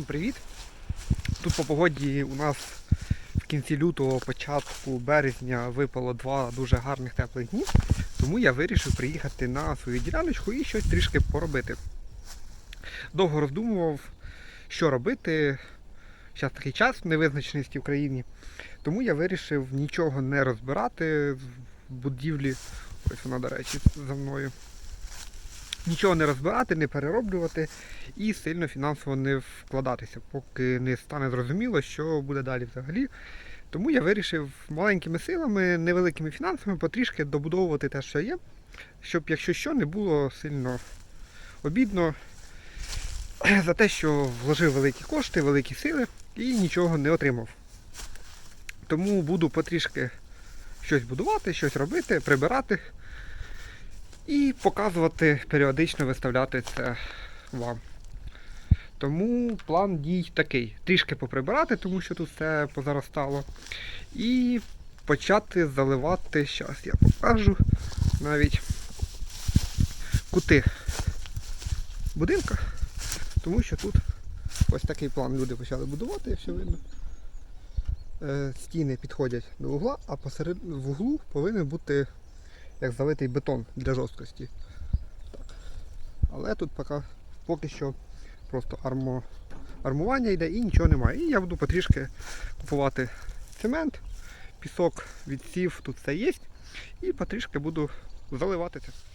Всім привіт! Тут по погоді у нас в кінці лютого, початку березня випало два дуже гарних теплих дні, тому я вирішив приїхати на свою діляночку і щось трішки поробити. Довго роздумував, що робити. Зараз такий час невизначеності в країні. Тому я вирішив нічого не розбирати в будівлі. Ось вона, до речі, за мною. Нічого не розбирати, не перероблювати і сильно фінансово не вкладатися, поки не стане зрозуміло, що буде далі взагалі. Тому я вирішив маленькими силами, невеликими фінансами потрішки добудовувати те, що є, щоб, якщо що, не було сильно обідно за те, що вложив великі кошти, великі сили і нічого не отримав. Тому буду потрішки щось будувати, щось робити, прибирати і показувати, періодично виставляти це вам. Тому план дій такий. Трішки поприбирати, тому що тут все позаростало. І почати заливати, зараз я покажу навіть кути будинка, тому що тут ось такий план люди почали будувати, якщо видно. Е, Стіни підходять до угла, а посеред в углу повинен бути як залитий бетон для жорсткості. Так. Але тут поки, поки що просто армо, армування йде і нічого немає. І я буду потрішки купувати цемент, пісок, відсів, тут все є. І потрішки буду заливати це.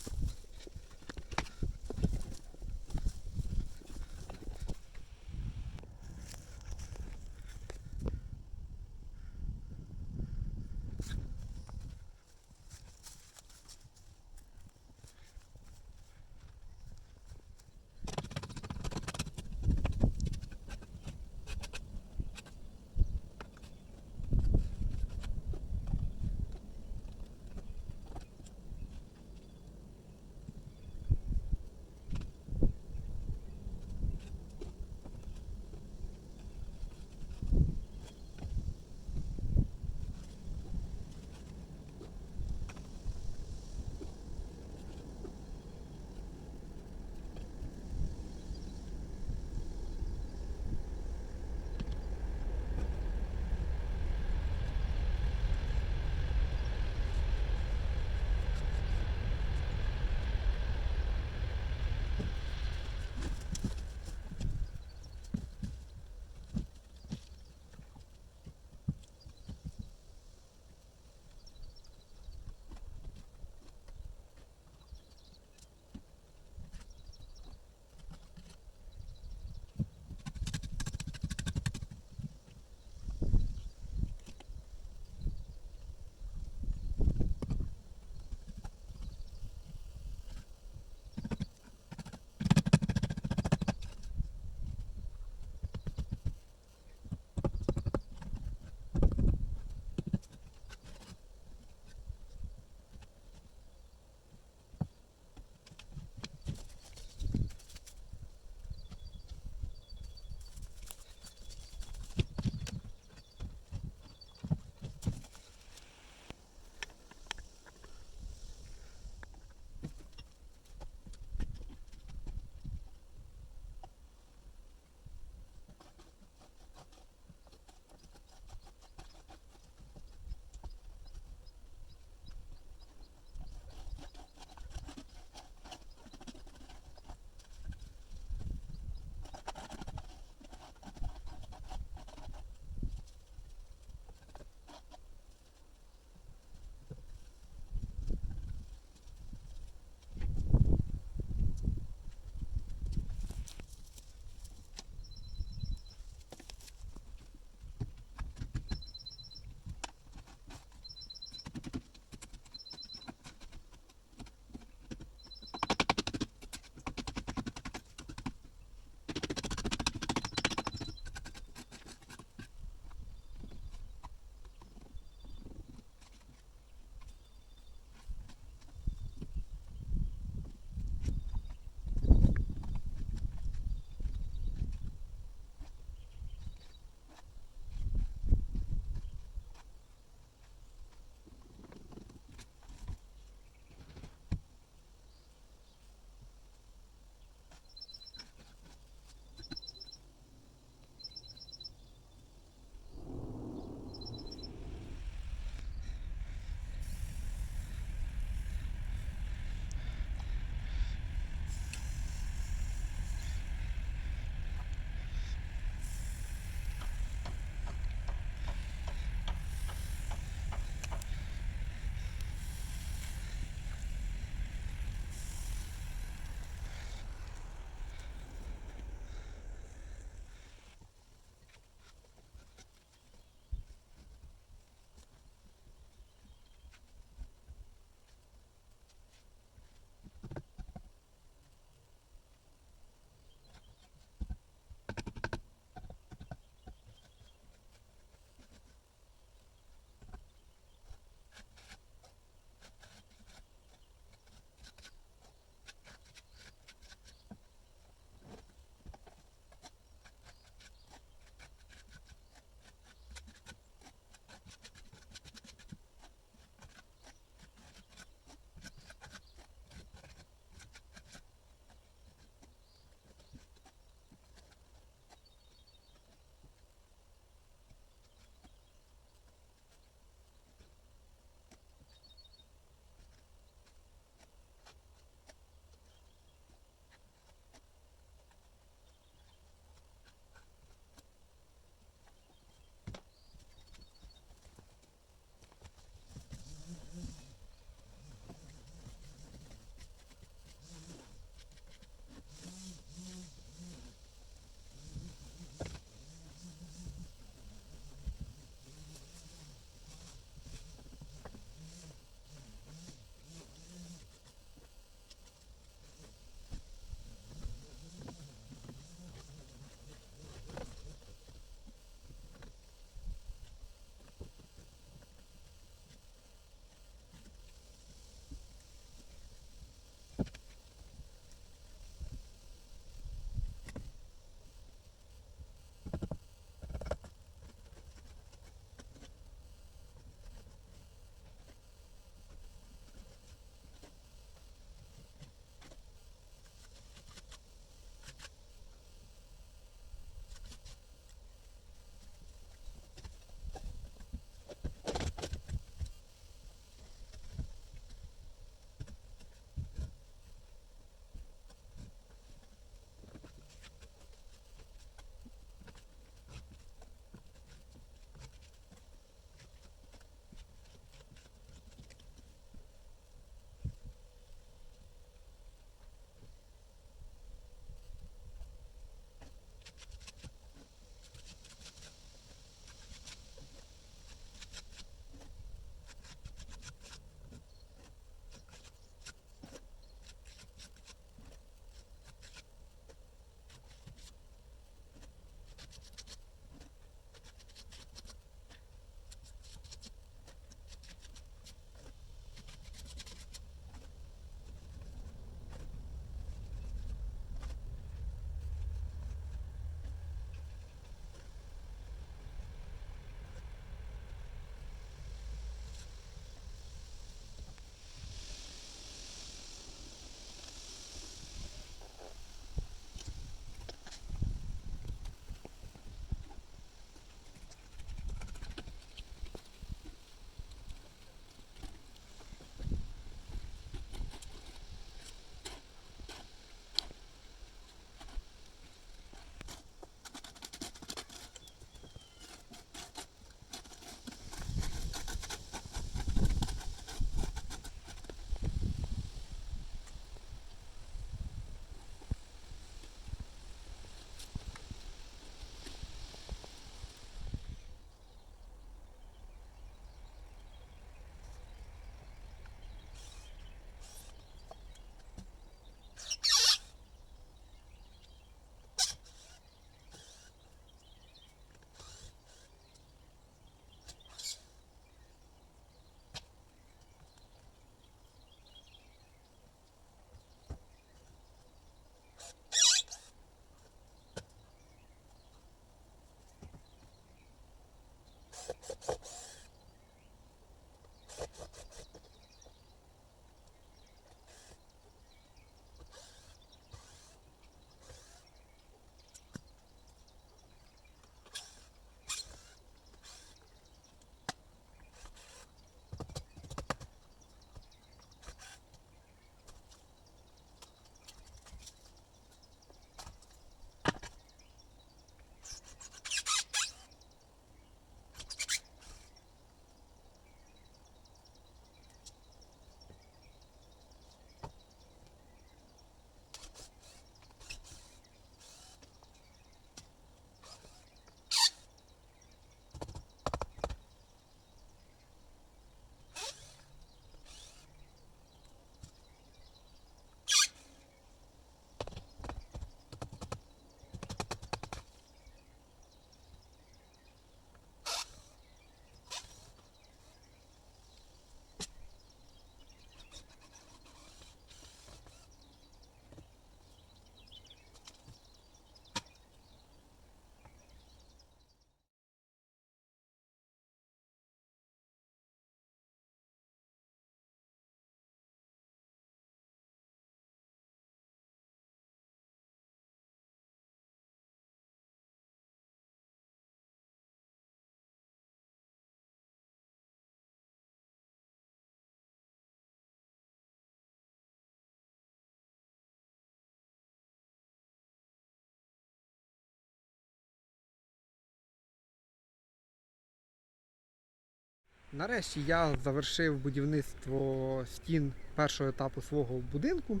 Нарешті я завершив будівництво стін першого етапу свого будинку.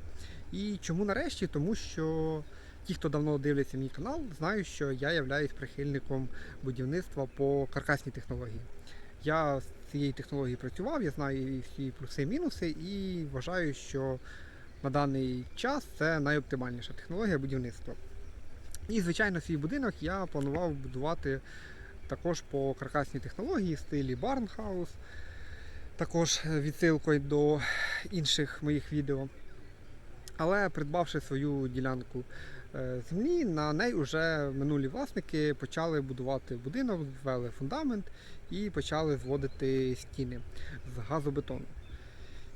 І чому нарешті? Тому що ті, хто давно дивляться мій канал, знають, що я являюсь прихильником будівництва по каркасній технології. Я з цією технологією працював, я знаю всі плюси і мінуси, і вважаю, що на даний час це найоптимальніша технологія будівництва. І, звичайно, свій будинок я планував будувати також по каркасній технології в стилі Барнхаус. також відсилкою до інших моїх відео. Але придбавши свою ділянку е, землі, на неї вже минулі власники почали будувати будинок, звели фундамент і почали зводити стіни з газобетону.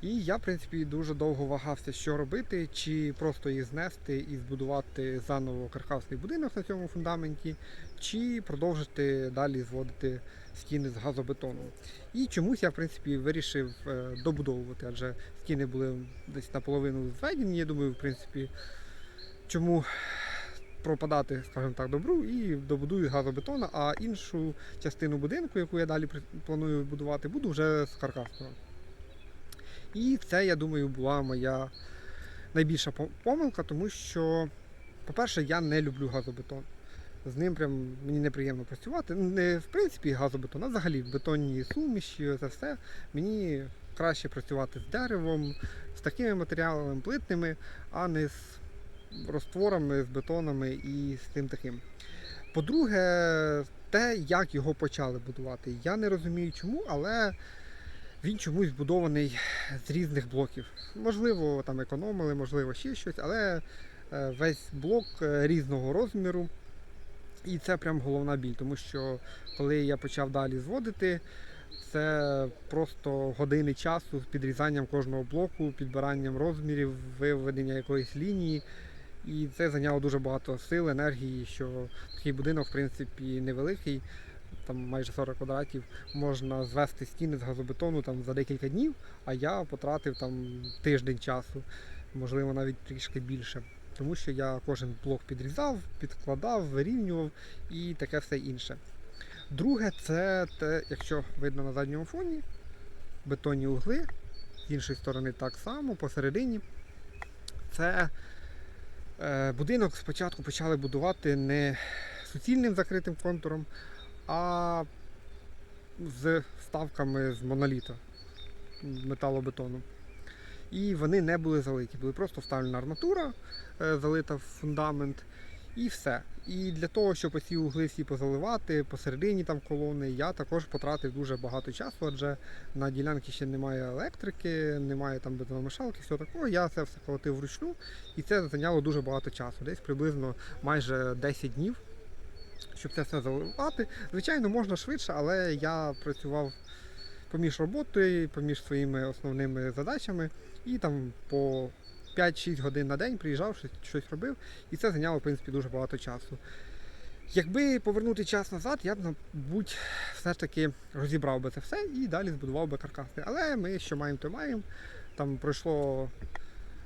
І я, в принципі, дуже довго вагався, що робити, чи просто їх знести і збудувати заново каркасний будинок на цьому фундаменті, чи продовжити далі зводити стіни з газобетону. І чомусь я, в принципі, вирішив е, добудовувати, адже стіни були десь наполовину зведені. Я думаю, в принципі, чому пропадати, скажімо так, добру і добудую з газобетону, а іншу частину будинку, яку я далі планую будувати, буду вже з каркасного. І це, я думаю, була моя найбільша помилка, тому що, по-перше, я не люблю газобетон. З ним прям мені неприємно працювати. Ну, Не в принципі газобетон, а взагалі бетонні суміші, це все. Мені краще працювати з деревом, з такими матеріалами плитними, а не з розтворами, з бетонами і з тим таким. По-друге, те, як його почали будувати. Я не розумію чому, але він чомусь збудований з різних блоків. Можливо, там економили, можливо, ще щось, але е, весь блок е, різного розміру. І це прям головна біль, тому що коли я почав далі зводити, це просто години часу з підрізанням кожного блоку, підбиранням розмірів, виведення якоїсь лінії. І це зайняло дуже багато сил, енергії, що такий будинок, в принципі, невеликий, там майже 40 квадратів, можна звести стіни з газобетону там, за декілька днів, а я потратив там тиждень часу, можливо, навіть трішки більше. Тому що я кожен блок підрізав, підкладав, вирівнював і таке все інше. Друге, це те, якщо видно на задньому фоні, бетонні угли, з іншої сторони так само, посередині. Це е, будинок спочатку почали будувати не суцільним закритим контуром, а з вставками з моноліта металобетону. І вони не були залиті, були просто вставлена арматура, е, залита в фундамент, і все. І для того, щоб оці угли всі позаливати, посередині там колони, я також потратив дуже багато часу, адже на ділянці ще немає електрики, немає там бетономішалки, всього такого. Я це все колотив вручну, і це зайняло дуже багато часу, десь приблизно майже 10 днів, щоб це все заливати. Звичайно, можна швидше, але я працював поміж роботою, поміж своїми основними задачами, і там по 5-6 годин на день приїжджав, щось, робив, і це зайняло, в принципі, дуже багато часу. Якби повернути час назад, я б, мабуть, все ж таки розібрав би це все і далі збудував би каркасний. Але ми що маємо, то маємо. Там пройшло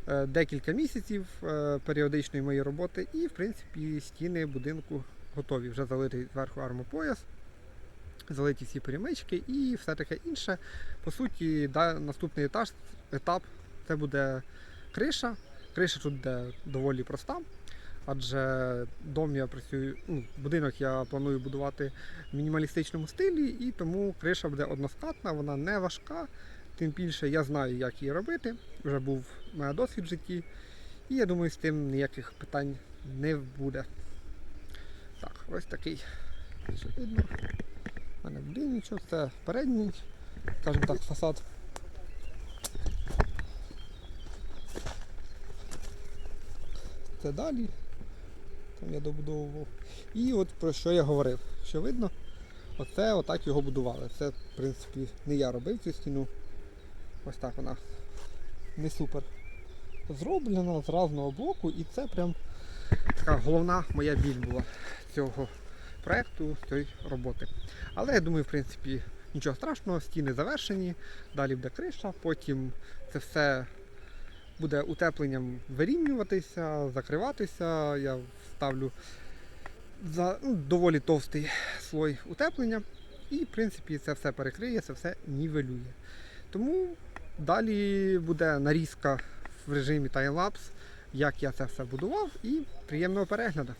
е, декілька місяців е, періодичної моєї роботи, і, в принципі, стіни будинку готові. Вже залитий зверху армопояс, залиті всі перемички і все таке інше. По суті, да, наступний етаж, етап це буде криша. Криша тут буде доволі проста, адже дом я працюю, ну, будинок я планую будувати в мінімалістичному стилі, і тому криша буде односкатна, вона не важка. Тим більше я знаю, як її робити. Вже був у досвід в житті. І я думаю, з тим ніяких питань не буде. Ось такий. Видно? У мене будиночок, це передній, скажімо так, фасад. Це далі. Там я добудовував. І от про що я говорив. Що видно? Оце отак його будували. Це, в принципі, не я робив цю стіну. Ось так вона не супер зроблена з разного блоку, і це прям така головна моя біль була цього проекту, цієї роботи. Але я думаю, в принципі, нічого страшного, стіни завершені, далі буде криша, потім це все буде утепленням вирівнюватися, закриватися. Я вставлю за ну, доволі товстий слой утеплення. і в принципі це все перекриє, це все нівелює. Тому далі буде нарізка в режимі таймлапс, як я це все будував, і приємного перегляду.